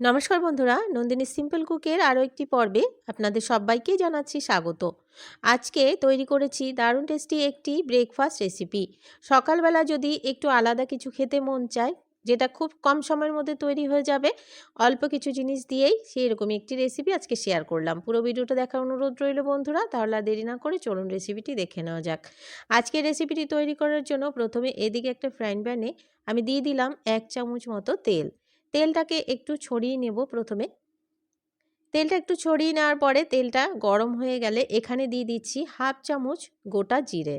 নমস্কার বন্ধুরা, নন্দিনী সিম্পল কুকের আরও একটি পর্বে আপনাদের সবাইকেই জানাচ্ছি স্বাগত। আজকে তৈরি করেছি দারুণ টেস্টি একটি ব্রেকফাস্ট রেসিপি সকালবেলা যদি একটু আলাদা কিছু খেতে মন চায়, যেটা খুব কম সময়ের মধ্যে তৈরি হয়ে যাবে, অল্প কিছু জিনিস দিয়েই সেই রকমই একটি রেসিপি আজকে শেয়ার করলাম। পুরো ভিডিওটা দেখার অনুরোধ রইল বন্ধুরা, তাহলে আর দেরি না করে চলুন রেসিপিটি দেখে নেওয়া যাক। আজকে রেসিপিটি তৈরি করার জন্য প্রথমে এদিকে একটা ফ্রাইং প্যানে আমি দিয়ে দিলাম এক চামচ মতো তেল। তেলটাকে একটু ছড়িয়ে নেব প্রথমে। তেলটা একটু ছড়িয়ে নেওয়ার পরে তেলটা গরম হয়ে গেলে এখানে দিয়ে দিচ্ছি হাফ চামচ গোটা জিরে।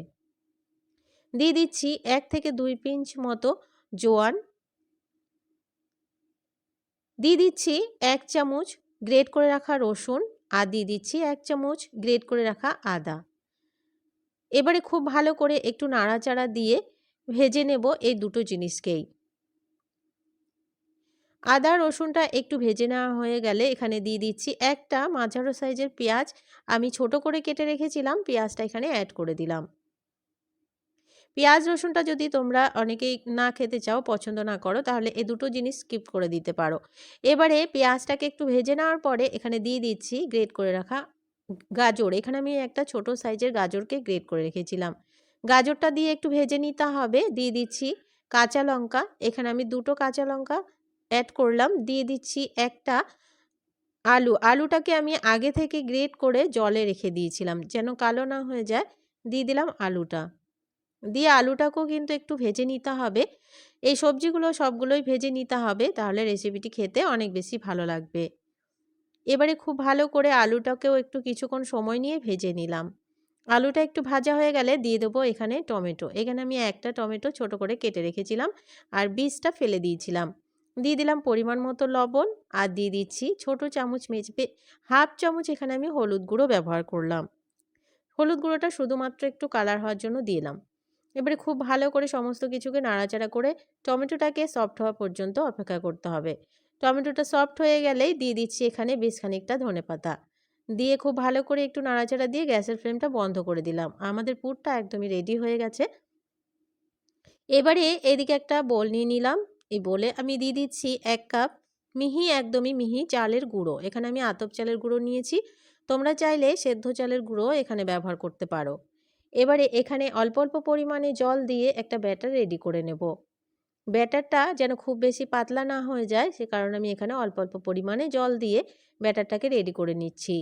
দিয়ে দিচ্ছি এক থেকে দুই পিঞ্চ মতো জোয়ান। দিয়ে দিচ্ছি এক চামচ গ্রেট করে রাখা রসুন আর দিয়ে দিচ্ছি এক চামচ গ্রেট করে রাখা আদা। এবারে খুব ভালো করে একটু নাড়াচাড়া দিয়ে ভেজে নেব এই দুটো জিনিসকেই। আদা, রসুনটা একটু ভেজে নেওয়া হয়ে গেলে এখানে দিয়ে দিচ্ছি একটা মাঝারো সাইজের পেঁয়াজ। আমি ছোট করে কেটে রেখেছিলাম, পেঁয়াজটা এখানে অ্যাড করে দিলাম। পেঁয়াজ, রসুনটা যদি তোমরা অনেকেই না খেতে চাও, পছন্দ না করো, তাহলে এ দুটো জিনিস স্কিপ করে দিতে পারো। এবারে পেঁয়াজটাকে একটু ভেজে নেওয়ার পরে এখানে দিয়ে দিচ্ছি গ্রেট করে রাখা গাজর। এখানে আমি একটা ছোট সাইজের গাজরকে গ্রেট করে রেখেছিলাম। গাজরটা দিয়ে একটু ভেজে নিতে হবে। দিয়ে দিচ্ছি কাঁচা লঙ্কা। এখানে আমি দুটো কাঁচা লঙ্কা অ্যাড করলাম, দিয়ে দিচ্ছি একটা আলু। আলুটাকে আমি আগে থেকে গ্রেট করে জলে রেখে দিয়েছিলাম, যেন কালো না হয়ে যায়। দিয়ে দিলাম আলুটা। দিয়ে আলুটাকেও কিন্তু একটু ভেজে নিতে হবে। এই সবজিগুলো সবগুলোই ভেজে নিতে হবে, তাহলে রেসিপিটি খেতে অনেক বেশি ভালো লাগবে। এবারে খুব ভালো করে আলুটাকেও একটু কিছুক্ষণ সময় নিয়ে ভেজে নিলাম। আলুটা একটু ভাজা হয়ে গেলে দিয়ে দেবো এখানে টমেটো। এখানে আমি একটা টমেটো ছোট করে কেটে রেখেছিলাম, আর বীজটা ফেলে দিয়েছিলাম। দিয়ে দিলাম পরিমাণ মতো লবণ আর দিয়ে দিচ্ছি ছোট চামচ মেজবে হাফ চামচ এখানে আমি হলুদ গুঁড়ো ব্যবহার করলাম। হলুদ গুঁড়োটা শুধুমাত্র একটু কালার হওয়ার জন্য দিলাম। এবারে খুব ভালো করে সমস্ত কিছুকে নাড়াচাড়া করে টমেটোটাকে সফট হওয়া পর্যন্ত অপেক্ষা করতে হবে। টমেটোটা সফট হয়ে গেলেই দিয়ে দিচ্ছি এখানে বেশ খানিকটা ধনে পাতা। দিয়ে খুব ভালো করে একটু নাড়াচাড়া দিয়ে গ্যাসের ফ্লেমটা বন্ধ করে দিলাম। আমাদের পুরটা একদমই রেডি হয়ে গেছে। এবারে এদিকে একটা বোল নিয়ে নিলাম। এই বলে আমি দিয়ে দিচ্ছি এক কাপ মিহি, একদমই মিহি চালের গুঁড়ো। এখানে আমি আতপ চালের গুঁড়ো নিয়েছি। তোমরা চাইলে সেদ্ধ চালের গুঁড়ো এখানে ব্যবহার করতে পারো। এবারে এখানে অল্প অল্প পরিমাণে জল দিয়ে একটা ব্যাটার রেডি করে নেব। ব্যাটারটা যেন খুব বেশি পাতলা না হয়ে যায়, সে কারণে আমি এখানে অল্প অল্প পরিমাণে জল দিয়ে ব্যাটারটাকে রেডি করে নিচ্ছি।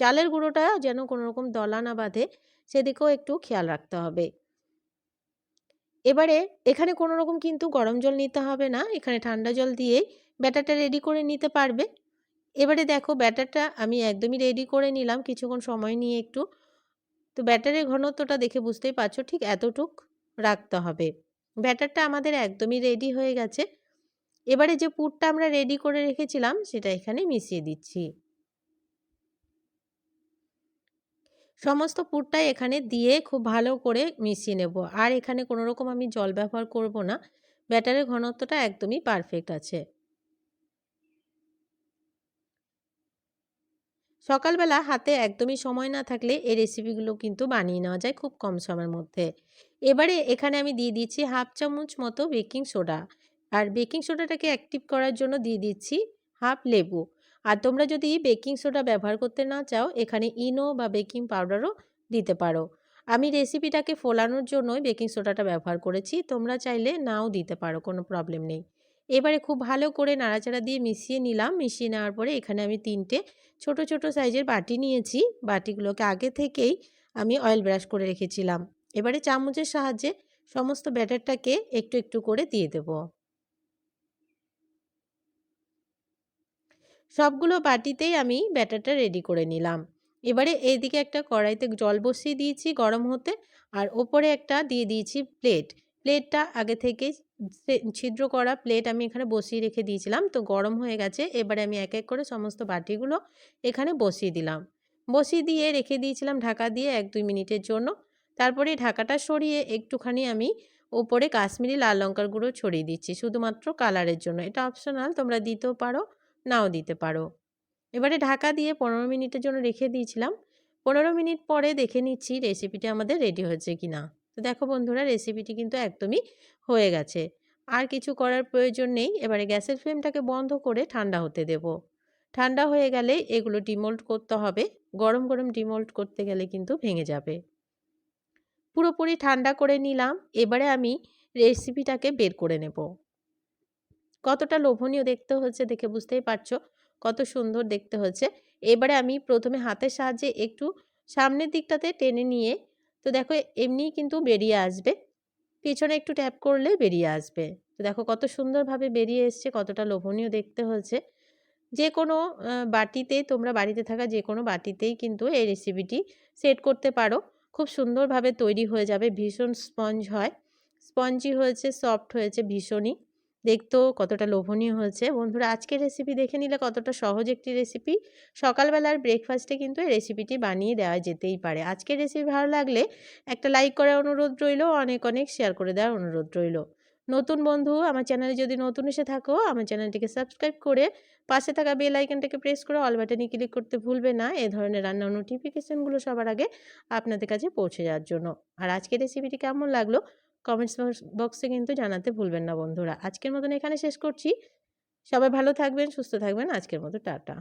চালের গুঁড়োটা যেন কোনো রকম দলা না বাঁধে, সেদিকেও একটু খেয়াল রাখতে হবে। এবারে এখানে কোনো রকম কিন্তু গরম জল নিতে হবে না। এখানে ঠান্ডা জল দিয়ে ব্যাটারটা রেডি করে নিতে পারবে। এবারে দেখো ব্যাটারটা আমি একদমই রেডি করে নিলাম। কিছুক্ষণ সময় নিয়ে একটু। তো ব্যাটারের ঘনত্বটা দেখে বুঝতেই পারছ ঠিক এতটুক রাখতে হবে। ব্যাটারটা আমাদের একদমই রেডি হয়ে গেছে। এবারে যে পুরটা আমরা রেডি করে রেখেছিলাম সেটা এখানে মিশিয়ে দিচ্ছি। সমস্ত পুরটাই এখানে দিয়ে খুব ভালো করে মিশিয়ে নেব। আর এখানে কোনো রকম আমি জল ব্যবহার করব না। ব্যাটারের ঘনত্বটা একদমই পারফেক্ট আছে। সকালবেলা হাতে একদমই সময় না থাকলে এই রেসিপিগুলো কিন্তু বানিয়ে নেওয়া যায় খুব কম সময়ের মধ্যে। এবারে এখানে আমি দিয়ে দিচ্ছি হাফ চামচ মতো বেকিং সোডা আর বেকিং সোডাটাকে অ্যাক্টিভ করার জন্য দিয়ে দিচ্ছি হাফ লেবু। আর তোমরা যদি বেকিং সোডা ব্যবহার করতে না চাও, এখানে ইনো বা বেকিং পাউডারও দিতে পারো। আমি রেসিপিটাকে ফোলানোর জন্যই বেকিং সোডাটা ব্যবহার করেছি, তোমরা চাইলে নাও দিতে পারো, কোনো প্রবলেম নেই। এবারে খুব ভালো করে নাড়াচাড়া দিয়ে মিশিয়ে নিলাম, মিশিয়ে নেওয়ার পরে এখানে আমি তিনটে ছোট ছোট সাইজের বাটি নিয়েছি। বাটিগুলোকে আগে থেকেই আমি অয়েল ব্রাশ করে রেখেছিলাম। এবারে চামচের সাহায্যে সমস্ত ব্যাটারটাকে একটু একটু করে দিয়ে দেবো। সবগুলো বাটিতেই আমি ব্যাটারটা রেডি করে নিলাম। এবারে এইদিকে একটা কড়াইতে জল বসিয়ে দিয়েছি গরম হতে আর ওপরে একটা দিয়ে দিয়েছি প্লেট। প্লেটটা আগে থেকে ছিদ্র করা প্লেট আমি এখানে বসিয়ে রেখে দিয়েছিলাম। তো গরম হয়ে গেছে, এবারে আমি এক এক করে সমস্ত বাটিগুলো এখানে বসিয়ে দিলাম। বসিয়ে দিয়ে রেখে দিয়েছিলাম ঢাকা দিয়ে এক দুই মিনিটের জন্য। তারপরে ঢাকাটা সরিয়ে একটুখানি আমি ওপরে কাশ্মীরি লাল লঙ্কার গুঁড়ো ছড়িয়ে দিচ্ছি, শুধুমাত্র কালারের জন্য। এটা অপশনাল তোমরা দিতেও পারো। নাও দিতে পারো। এবারে ঢাকা দিয়ে পনেরো মিনিটের জন্য রেখে দিয়েছিলাম। পনেরো মিনিট পরে দেখে নিচ্ছি রেসিপিটি আমাদের রেডি হয়েছে কি না তো দেখো বন্ধুরা রেসিপিটি কিন্তু একদমই হয়ে গেছে। আর কিছু করার প্রয়োজন নেই। এবারে গ্যাসের ফ্লেমটাকে বন্ধ করে ঠান্ডা হতে দেব। ঠান্ডা হয়ে গেলে এগুলো ডিমোল্ড করতে হবে। গরম গরম ডিমোল্ড করতে গেলে কিন্তু ভেঙে যাবে। পুরোপুরি ঠান্ডা করে নিলাম। এবারে আমি রেসিপিটাকে বের করে নেব। কতটা লোভনীয় দেখতে হচ্ছে দেখে বুঝতেই পারছ? কত সুন্দর দেখতে হচ্ছে। এবারে আমি প্রথমে হাতের সাহায্যে একটু সামনের দিকটাতে টেনে নিয়ে, তো দেখো এমনিই কিন্তু বেরিয়ে আসবে। পিছনে একটু ট্যাপ করলে বেরিয়ে আসবে। তো দেখো কত সুন্দরভাবে বেরিয়ে এসছে, কতটা লোভনীয় দেখতে হয়েছে যে কোনো বাটিতে তোমরা বাড়িতে থাকা যে কোনো বাটিতেই কিন্তু এই রেসিপিটি সেট করতে পারো। খুব সুন্দরভাবে তৈরি হয়ে যাবে, ভীষণ স্পঞ্জ হয়। স্পঞ্জি হয়েছে সফট হয়েছে, ভীষণই। দেখতেও কতটা লোভনীয় হয়েছে। বন্ধুরা, আজকের রেসিপি দেখে নিলে কতটা সহজ একটি রেসিপি সকালবেলার ব্রেকফাস্টে কিন্তু এই রেসিপিটি বানিয়ে দেওয়া যেতেই পারে। আজকের রেসিপি ভালো লাগলে একটা লাইক করার অনুরোধ রইল, অনেক অনেক শেয়ার করে দেওয়ার অনুরোধ রইল। নতুন বন্ধু, আমার চ্যানেলে যদি নতুন এসে থাকো, আমার চ্যানেলটিকে সাবস্ক্রাইব করে পাশে থাকা বেল আইকনটাকে প্রেস করে অল বাটনে ক্লিক করতে ভুলবে না। এ ধরনের রান্নার নোটিফিকেশানগুলো সবার আগে আপনাদের কাছে পৌঁছে যাওয়ার জন্য। আর আজকের রেসিপিটি কেমন লাগল? কমেন্টস বক্সে কিন্তু জানাতে ভুলবেন না বন্ধুরা। আজকের মতন এখানে শেষ করছি। সবাই ভালো থাকবেন, সুস্থ থাকবেন। আজকের মতো টাটা।